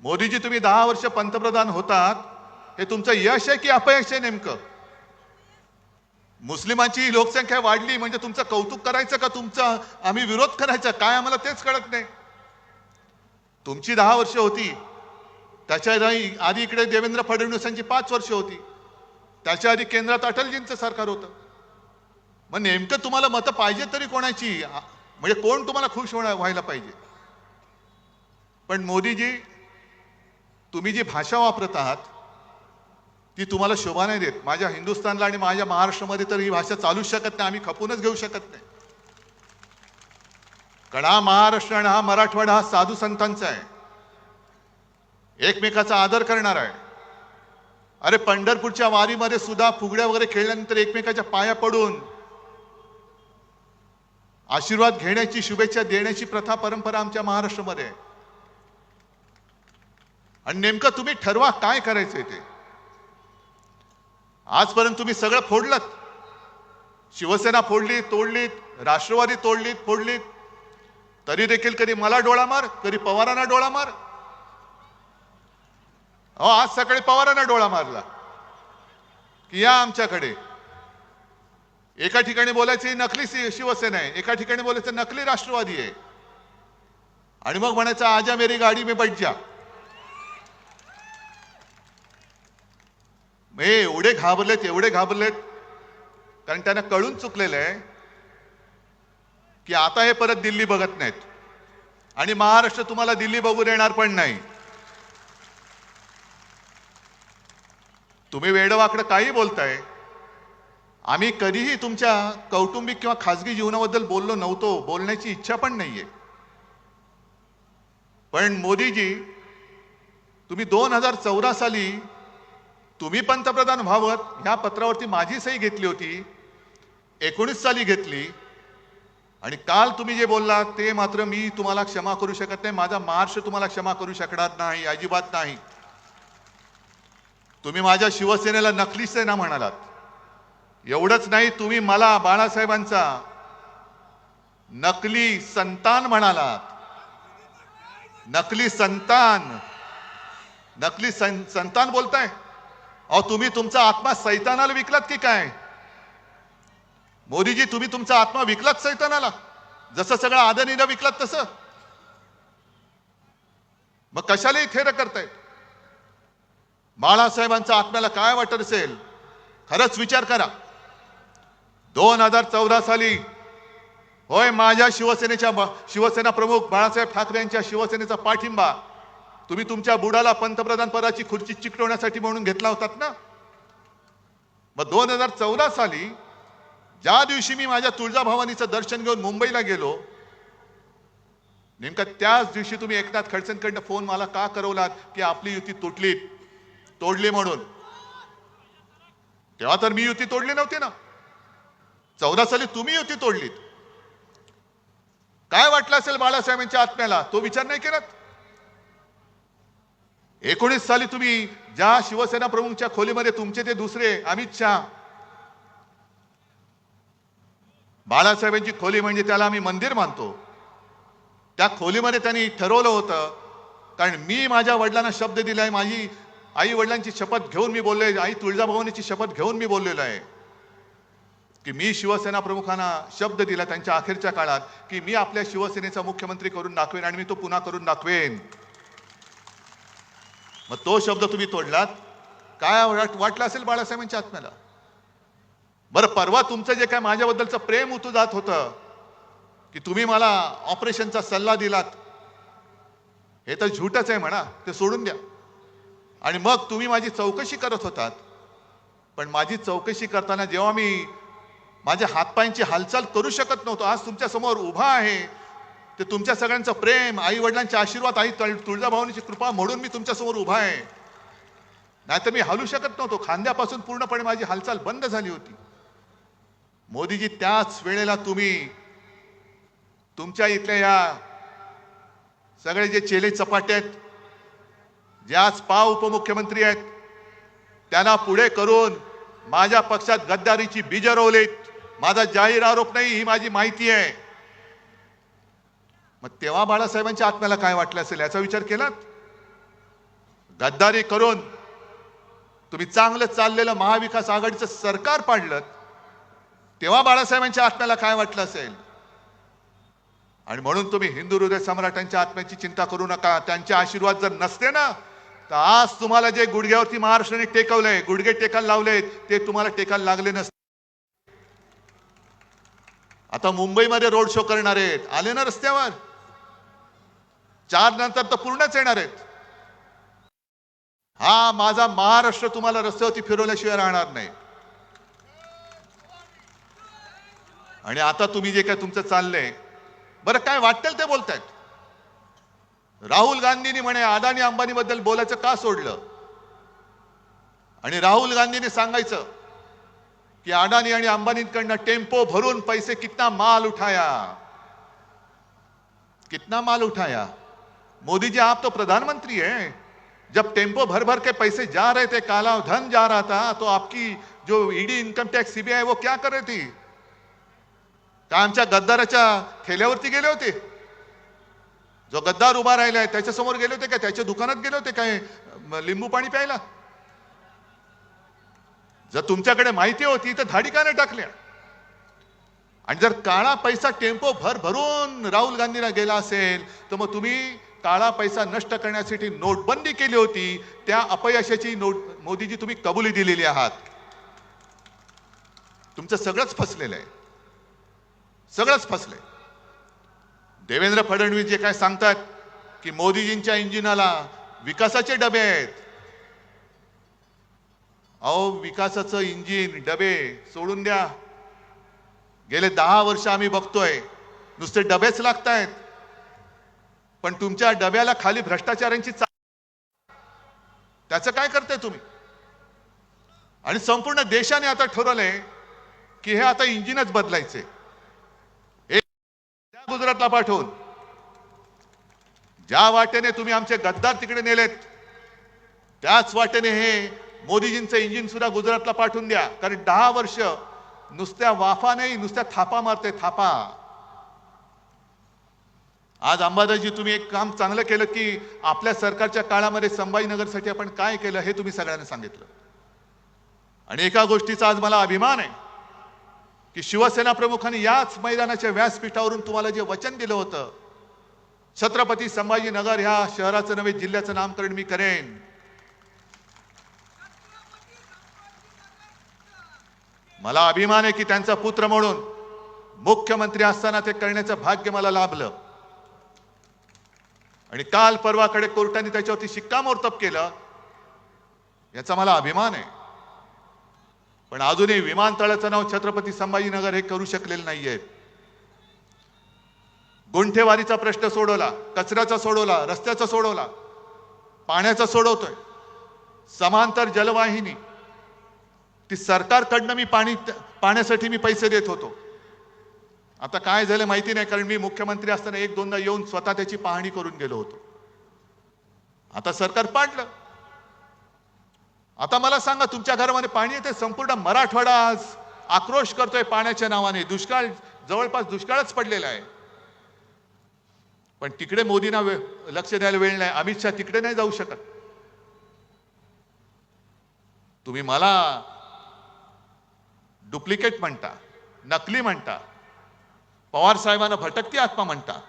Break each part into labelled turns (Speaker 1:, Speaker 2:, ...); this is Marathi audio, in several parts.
Speaker 1: मोदीजी तुम्ही दहा वर्ष पंतप्रधान होतात. हे तुमचं यश आहे की अपयश आहे नेमकं? मुस्लिमांची लोकसंख्या वाढली म्हणजे तुमचं कौतुक करायचं का तुमचं? आम्ही विरोध करायचा काय आम्हाला तेच कळत नाही. तुमची दहा वर्ष होती. त्याच्या आधी इकडे देवेंद्र फडणवीसांची पाच वर्ष होती. त्याच्या आधी केंद्रात अटलजींचं सरकार होतं. मग नेमकं तुम्हाला मतं पाहिजे तरी कोणाची? म्हणजे कोण तुम्हाला खुश होणार व्हायला पाहिजे? पण मोदीजी तुम्ही जी भाषा वापरत आहात ती तुम्हाला शोभा नाही देत. माझ्या हिंदुस्थानला आणि माझ्या महाराष्ट्रामध्ये तर ही भाषा चालूच शकत नाही आम्ही खपूनच घेऊ शकत नाही. कडा महाराष्ट्र आणि हा मराठवाडा हा साधू संतांचा आहे. एकमेकाचा आदर करणार आहे. अरे पंढरपूरच्या वारीमध्ये सुद्धा फुगड्या वगैरे खेळल्यानंतर एकमेकाच्या पाया पडून आशीर्वाद घेण्याची शुभेच्छा देण्याची प्रथा परंपरा आमच्या महाराष्ट्रामध्ये आहे. आणि नेमकं तुम्ही ठरवा काय करायचंय ते. आजपर्यंत तुम्ही सगळं फोडलं शिवसेना फोडली तोडलीत राष्ट्रवादी तोडलीत फोडलीत. तरी देखील कधी मला डोळा मार कधी पवारांना डोळा मार. अहो आज सकाळी पवारांना डोळा मारला. की या आमच्याकडे. एका ठिकाणी बोलायची नकली शिवसेना आहे एका ठिकाणी बोलायचं नकली राष्ट्रवादी आहे. आणि मग म्हणायचं आजा मेरी गाडी मी बैठ जा मग हे एवढे घाबरलेत एवढे घाबरलेत. कारण त्यांना कळून चुकलेलं आहे की आता हे परत दिल्ली बघत नाहीत. आणि महाराष्ट्र तुम्हाला दिल्ली बघू देणार पण नाही. तुम्ही वेडवाकडं काही बोलताय. आम्ही कधीही तुमच्या कौटुंबिक किंवा खाजगी जीवनाबद्दल बोललो नव्हतो बोलण्याची इच्छा पण नाहीये. पण मोदीजी तुम्ही दोन हजार चौदा साली तुम्ही पंतप्रधान व्हावत ह्या पत्रावरती माझी सही घेतली होती एकोणीस साली घेतली. आणि काल तुम्ही जे बोललात ते मात्र मी तुम्हाला क्षमा करू शकत नाही माझा महाराष्ट्र तुम्हाला क्षमा करू शकणार नाही अजिबात नाही. तुम्ही माझ्या शिवसेनेला नकली सेना म्हणालात. एवढंच नाही तुम्ही मला बाळासाहेबांचा नकली संतान म्हणालात. नकली संतान. नकली सं, संतान बोलताय? अहो तुम्ही तुमचा आत्मा सैतानाला विकलात की काय? मोदीजी तुम्ही तुमचा आत्मा विकलात सैतानाला? जसं सगळं आदनीला विकलात तसं. मग कशालाही थेर करतायत बाळासाहेबांचा आत्म्याला काय वाटत असेल? खरंच विचार करा. दोन हजार चौदा साली होय माझ्या शिवसेनेच्या शिवसेना प्रमुख बाळासाहेब ठाकरे यांच्या शिवसेनेचा पाठिंबा तुम्ही तुमच्या बुडाला पंतप्रधान पदाची खुर्ची चिकटवण्यासाठी म्हणून घेतला होतात ना? मग दोन हजार चौदा साली ज्या दिवशी मी माझ्या तुळजाभवानीचं दर्शन घेऊन मुंबईला गेलो नेमका त्याच दिवशी तुम्ही एकनाथ खडसेंकडनं फोन मला का करवलात की आपली युती तुटली तोडली म्हणून? तेव्हा तर मी युती तोडली नव्हती ना. चौदा साली तुम्ही युती तोडलीत. काय वाटलं असेल बाळासाहेबांच्या आत्म्याला? तो विचार नाही केलात? एकोणीस साली तुम्ही ज्या शिवसेना प्रमुखच्या खोलीमध्ये तुमचे ते दुसरे अमित शहा. बाळासाहेबांची खोली म्हणजे त्याला आम्ही मंदिर मानतो. त्या खोलीमध्ये त्यांनी ठरवलं होतं कारण मी माझ्या वडिलांना शब्द दिलाय माझी आई वडिलांची शपथ घेऊन मी बोललोय आई तुळजाभवानीची शपथ घेऊन मी बोललेलो आहे. की मी शिवसेना प्रमुखांना शब्द दिला त्यांच्या अखेरच्या काळात की मी आपल्या शिवसेनेचा मुख्यमंत्री करून दाखवेन आणि मी तो पुन्हा करून दाखवेन. मग तो शब्द तुम्ही तोडलात? काय वाटलं असेल बाळासाहेबांच्या आत्म्याला? बरं परवा तुमचं जे काय माझ्याबद्दलचं प्रेम उतू जात होतं की तुम्ही मला ऑपरेशनचा सल्ला दिलात हे तर झूटच आहे म्हणा ते सोडून द्या. आणि मग तुम्ही माझी चौकशी करत होतात. पण माझी चौकशी करताना जेव्हा मी माझ्या हातपायांची हालचाल करू शकत नव्हतो आज तुमच्यासमोर उभा आहे ते तुमच्या सगळ्यांचं प्रेम आई वडिलांचे आशीर्वाद आई तुळ- तुळजाभवानीची कृपा म्हणून मी तुमच्यासमोर उभा आहे. नाहीतर मी हलू शकत नव्हतो. खांद्यापासून पूर्णपणे माझी हालचाल बंद झाली होती. मोदीजी त्याच वेळेला तुम्ही तुमच्या इथल्या या सगळे जे चेले चपाटे आहेत जे आज पा उपमुख्यमंत्री आहेत त्यांना पुढे करून माझ्या पक्षात गद्दारीची बीज रोवलीत. माझा जाहीर आरोप नाही ही माझी माहिती आहे. मग तेव्हा बाळासाहेबांच्या आत्म्याला काय वाटलं असेल याचा विचार केलात गद्दारी करून तुम्ही चांगलं चाललेलं महाविकास आघाडीचं सरकार पाडलं तेव्हा बाळासाहेबांच्या आत्म्याला काय वाटलं असेल? आणि म्हणून तुम्ही हिंदू हृदय सम्राटांच्या आत्म्याची चिंता करू नका. त्यांचे आशीर्वाद जर नसते ना तर आज तुम्हाला जे गुडघ्यावरती महाराष्ट्राने टेकवलंय गुडघे टेकायला लावलेत ते तुम्हाला टेकायला लागले नसते. आता मुंबईमध्ये रोड शो करणार आहेत. आले ना रस्त्यावर? चार नंतर तर पूर्णच येणार आहेत. हा माझा महाराष्ट्र तुम्हाला रस्त्यावरती फिरवल्याशिवाय राहणार नाही. आणि आता तुम्ही जे काय तुमचं चाललंय बरं काय वाटेल ते बोलतायत. राहुल गांधींनी म्हणे अदानी अंबानी बद्दल बोलायचं का सोडलं? आणि राहुल गांधींनी सांगायचं की अडानी आणि अंबानींकडनं टेम्पो भरून पैसे कितना माल उठाया? कितना माल उठाया? मोदी जी आप तो प्रधानमंत्री हैं। जब टेम्पो भर भर के पैसे जा रहे थे काला धन जा रहा था तो आपकी जो ईडी इनकम टॅक्स सीबीआय वो क्या कर रही थी? का आमच्या गद्दाराच्या ठेल्यावरती गेले होते। जो गद्दार उभा राहिलाय त्याच्यासमोर गेले होते का त्याच्या दुकानात गेले होते काय? लिंबू पाणी प्यायला? जर तुमच्याकडे माहिती होती तर धाडी का नाही टाकल्या. आणि जर काळा पैसा टेम्पो भर भरून राहुल गांधीला गेला असेल तर मग तुम्ही काळा पैसा नष्ट करण्यासाठी नोटबंदी केली होती त्या अपयशाची नोट मोदीजी तुम्ही कबुली दिलेली आहात. तुमचं सगळंच फसलेलं आहे. सगळंच फसलंय. देवेंद्र फडणवीस जे काय सांगतात की मोदीजींच्या इंजिनाला विकासाचे डबे आहेत. अहो विकासाचं इंजिन डबे सोडून द्या. गेले दहा वर्ष आम्ही बघतोय. नुसते डबेच लागतायत. पण तुमच्या डब्याला खाली भ्रष्टाचारांची चा त्याचं काय करताय तुम्ही? आणि संपूर्ण देशाने आता ठरवलंय की हे आता इंजिनच बदलायचे त्या गुजरातला पाठवून. ज्या वाटेने तुम्ही आमचे गद्दार तिकडे नेलेत त्याच वाटेने हे मोदीजींचं इंजिन सुद्धा गुजरातला पाठवून द्या. कारण दहा वर्ष नुसत्या वाफा नाही नुसत्या थापा मारते थापा. आज अंबादाजी तुम्ही एक काम चांगलं केलं की आपल्या सरकारच्या काळामध्ये संभाजीनगरसाठी आपण काय केलं हे तुम्ही सगळ्यांना सांगितलं. आणि एका गोष्टीचा आज मला अभिमान आहे की शिवसेना प्रमुखांनी याच मैदानाच्या व्यासपीठावरून तुम्हाला जे वचन दिलं होतं छत्रपती संभाजीनगर ह्या शहराचं नव्हे जिल्ह्याचं नामकरण मी करेन. मला अभिमान आहे की त्यांचा पुत्र म्हणून मुख्यमंत्री असताना ते करण्याचं भाग्य मला लाभलं. आणि काल परवाकडे कोर्टाने त्याच्यावरती शिक्कामोर्तब केलं याचा मला अभिमान आहे. पण अजूनही विमानतळाचं नाव छत्रपती संभाजीनगर हे करू शकलेलं नाहीये. गुंठेवारीचा प्रश्न सोडवला कचऱ्याचा सोडवला रस्त्याचा सोडवला पाण्याचा सोडवतोय. समांतर जलवाहिनी ती सरकारकडनं मी पाणी पाण्यासाठी मी पैसे देत होतो. आता काय झालं माहिती नाही कारण मी मुख्यमंत्री असताना एक दोनदा येऊन स्वतः त्याची पाहणी करून गेलो होतो. आता सरकार पाडलं. आता मला सांगा तुमच्या घरामध्ये पाणी येते संपूर्ण मराठवाडा आज आक्रोश करतोय पाण्याच्या नावाने. दुष्काळ जवळपास दुष्काळच पडलेला आहे. पण तिकडे मोदींना वे- लक्ष द्यायला वेळ नाही. अमित शहा तिकडे नाही जाऊ शकत. तुम्ही मला डुप्लिकेट म्हणता नकली म्हणता. पवार साहेबांना भटकती आत्मा म्हणतात.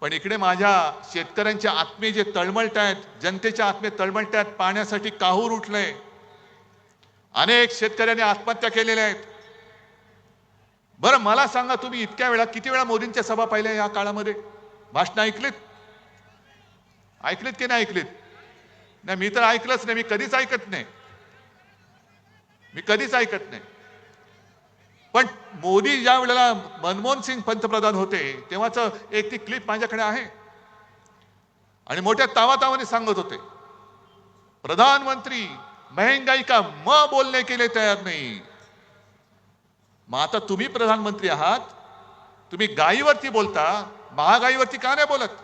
Speaker 1: पण इकडे माझ्या शेतकऱ्यांच्या आत्मे जे तळमळत आहेत जनतेच्या आत्मे तळमळत आहेत पाण्यासाठी काहूर उठलंय. अनेक शेतकऱ्यांनी आत्महत्या केलेल्या आहेत. बरं मला सांगा तुम्ही इतक्या वेळा किती वेळा मोदींच्या सभा पाहिल्या या काळामध्ये? भाषण ऐकलीत? ऐकलीत की नाही ऐकलीत? नाही मी तर ऐकलंच नाही मी कधीच ऐकत नाही. मी कधीच ऐकत नाही. पण मोदी ज्या वेळेला मनमोहन सिंग पंतप्रधान होते तेव्हाच एक ती क्लिप माझ्याकडे आहे. आणि मोठ्या तावातावाने सांगत होते प्रधानमंत्री महंगाई का म बोलणे केले तयार नाही? मग आता तुम्ही प्रधानमंत्री आहात तुम्ही गायीवरती बोलता महागाईवरती का नाही बोलत?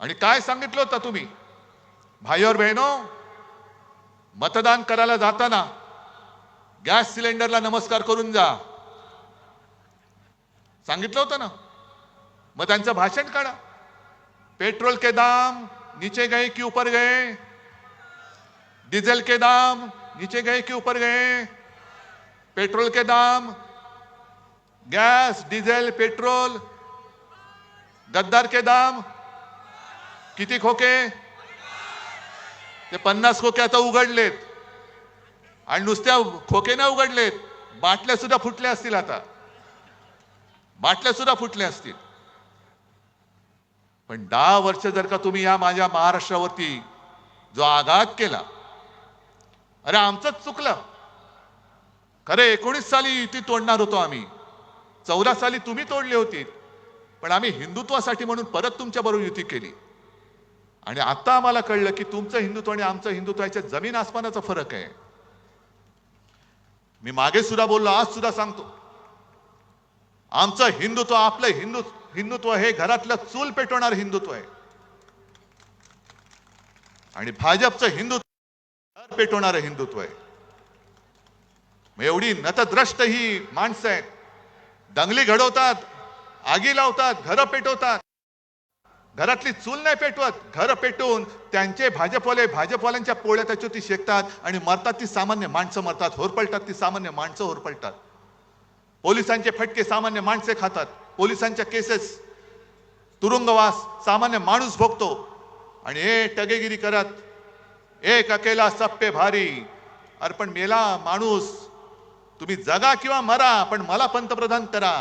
Speaker 1: आणि काय सांगितलं होतं तुम्ही? भाई और मतदान करायला जाताना गॅस सिलेंडरला नमस्कार करून जा. सांगितलं होतं ना? मग त्यांचं भाषण काढा. पेट्रोल के दाम नीचे गए की ऊपर गए? डीजल के दाम नीचे गए की ऊपर गए? पेट्रोल के दाम गॅस डिझेल पेट्रोल गद्दार के दाम किती खोके? ते पन्नास खोके आता उघडलेत. आणि नुसत्या खोके उघडलेत. बाटल्या सुद्धा फुटल्या असतील आता. बाटल्या सुद्धा फुटल्या असतील. पण दहा वर्ष जर का तुम्ही या माझ्या महाराष्ट्रावरती जो आघात केला अरे आमचंच चुकलं. खरे एकोणीस साली युती तोडणार होतो आम्ही. चौदा साली तुम्ही तोडली होती. पण आम्ही हिंदुत्वासाठी म्हणून परत तुमच्या बरोबर युती केली. आणि आता आम्हाला कळलं की तुमचं हिंदुत्व आणि आमचं हिंदुत्वाच्या जमीन आसमानाचा फरक आहे. मी मागे सुद्धा बोललो आज सुद्धा सांगतो. आमचं हिंदुत्व आपलं हिंदू हिंदुत्व हे घरातलं चूल पेटवणार हिंदुत्व आहे. आणि भाजपचं हिंदुत्व घर पेटवणारं हिंदुत्व आहे. मग एवढी नतद्रष्ट ही माणसं आहेत. दंगली घडवतात आगी लावतात घरं पेटवतात. घरातली चूल नाही पेटवत घर पेटवून त्यांचे भाजपवाले भाजपवाल्यांच्या पोळ्या त्याच्यावरती शेकतात आणि मरतात ती सामान्य माणसं मरतात होरपळतात ती सामान्य माणसं होरपळतात पोलिसांचे फटके सामान्य माणसे खातात पोलिसांच्या केसेस. तुरुंगवास सामान्य माणूस भोगतो आणि हे टगेगिरी करत एक अकेला सप्पे भारी अर्पण मेला माणूस. तुम्ही जगा किंवा मरा पण मला पंतप्रधान करा.